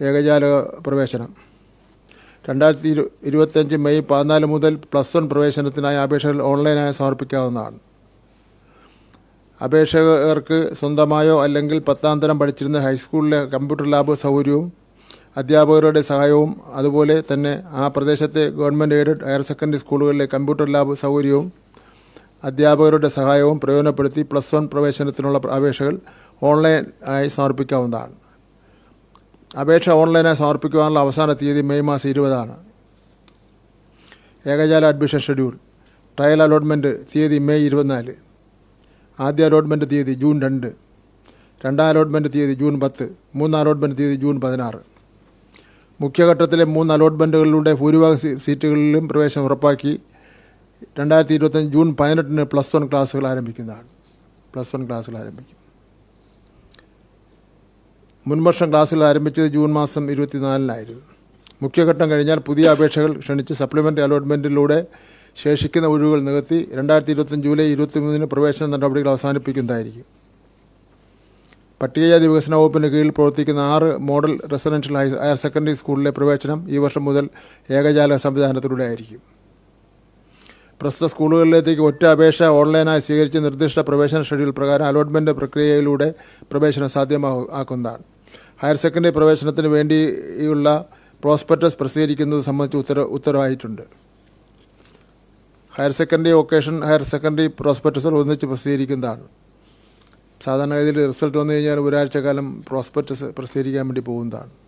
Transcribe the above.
ഏകജാല പ്രവേശനം രണ്ടായിരത്തി ഇരു ഇരുപത്തഞ്ച് മെയ് പതിനാല് മുതൽ പ്ലസ് വൺ പ്രവേശനത്തിനായി അപേക്ഷകൾ ഓൺലൈനായി സമർപ്പിക്കാവുന്നതാണ്. അപേക്ഷകർക്ക് സ്വന്തമായോ അല്ലെങ്കിൽ പത്താം തരം പഠിച്ചിരുന്ന ഹൈസ്കൂളിലെ കമ്പ്യൂട്ടർ ലാബ് സൗകര്യവും അധ്യാപകരുടെ സഹായവും അതുപോലെ തന്നെ ആ പ്രദേശത്തെ ഗവൺമെന്റ് എയ്ഡഡ് ഹയർ സെക്കൻഡറി സ്കൂളുകളിലെ കമ്പ്യൂട്ടർ ലാബ് സൗകര്യവും അധ്യാപകരുടെ സഹായവും പ്രയോജനപ്പെടുത്തി പ്ലസ് വൺ പ്രവേശനത്തിനുള്ള അപേക്ഷകൾ ഓൺലൈൻ ആയി സമർപ്പിക്കാവുന്നതാണ്. അപേക്ഷ ഓൺലൈനായി സമർപ്പിക്കുവാനുള്ള അവസാന തീയതി മെയ് മാസം ഇരുപതാണ്. ഏകജാല അഡ്മിഷൻ ഷെഡ്യൂൾ. ട്രയൽ അലോട്ട്മെന്റ് തീയതി മെയ് ഇരുപത്തിനാല്. ആദ്യ അലോട്ട്മെന്റ് തീയതി ജൂൺ രണ്ട്. രണ്ടാം അലോട്ട്മെന്റ് തീയതി ജൂൺ പത്ത്. മൂന്നാം അലോട്ട്മെന്റ് തീയതി ജൂൺ പതിനാറ്. മുഖ്യഘട്ടത്തിലെ മൂന്ന് അലോട്ട്മെന്റുകളിലൂടെ ഭൂരിഭാഗം സീറ്റുകളിലും പ്രവേശനം ഉറപ്പാക്കി രണ്ടായിരത്തി ഇരുപത്തഞ്ച് ജൂൺ പതിനെട്ടിന് പ്ലസ് വൺ ക്ലാസ്സുകൾ ആരംഭിക്കുന്നതാണ്. പ്ലസ് വൺ ക്ലാസ്സുകൾ ആരംഭിക്കും. മുൻവർഷം ക്ലാസ്സുകൾ ആരംഭിച്ചത് ജൂൺ മാസം ഇരുപത്തിനാലിനായിരുന്നു. മുഖ്യഘട്ടം കഴിഞ്ഞാൽ പുതിയ അപേക്ഷകൾ ക്ഷണിച്ച് സപ്ലിമെന്ററി അലോട്ട്മെന്റിലൂടെ ശേഷിക്കുന്ന ഒഴിവുകൾ നികത്തി രണ്ടായിരത്തി ഇരുപത്തഞ്ച് ജൂലൈ ഇരുപത്തിമൂന്നിന് പ്രവേശന നടപടികൾ അവസാനിപ്പിക്കുന്നതായിരിക്കും. പട്ടികജാതി വികസന വകുപ്പിന് കീഴിൽ പ്രവർത്തിക്കുന്ന ആറ് മോഡൽ റെസിഡൻഷ്യൽ ഹയർ സെക്കൻഡറി സ്കൂളിലെ പ്രവേശനം ഈ വർഷം മുതൽ ഏകജാല സംവിധാനത്തിലൂടെ ആയിരിക്കും. പ്രസ്തുത സ്കൂളുകളിലേക്ക് ഒറ്റ അപേക്ഷ ഓൺലൈനായി സ്വീകരിച്ച് നിർദ്ദിഷ്ട പ്രവേശന ഷെഡ്യൂൾ പ്രകാരം അലോട്ട്മെന്റ് പ്രക്രിയയിലൂടെ പ്രവേശനം സാധ്യമാക്കുന്നതാണ് ഹയർ സെക്കൻഡറി പ്രവേശനത്തിന് വേണ്ടിയുള്ള പ്രോസ്പെക്ടസ് പ്രസിദ്ധീകരിക്കുന്നത് സംബന്ധിച്ച് ഉത്തര ഉത്തരവായിട്ടുണ്ട്. Higher secondary vocation higher secondary പ്രോസ്പെക്ടസുകൾ ഒന്നിച്ച് പ്രസിദ്ധീകരിക്കുന്നതാണ്. സാധാരണഗതിയിൽ റിസൾട്ട് വന്നു കഴിഞ്ഞാൽ ഒരാഴ്ച കാലം പ്രോസ്പെക്ടസ് പ്രസിദ്ധീകരിക്കാൻ വേണ്ടി പോകുന്നതാണ്.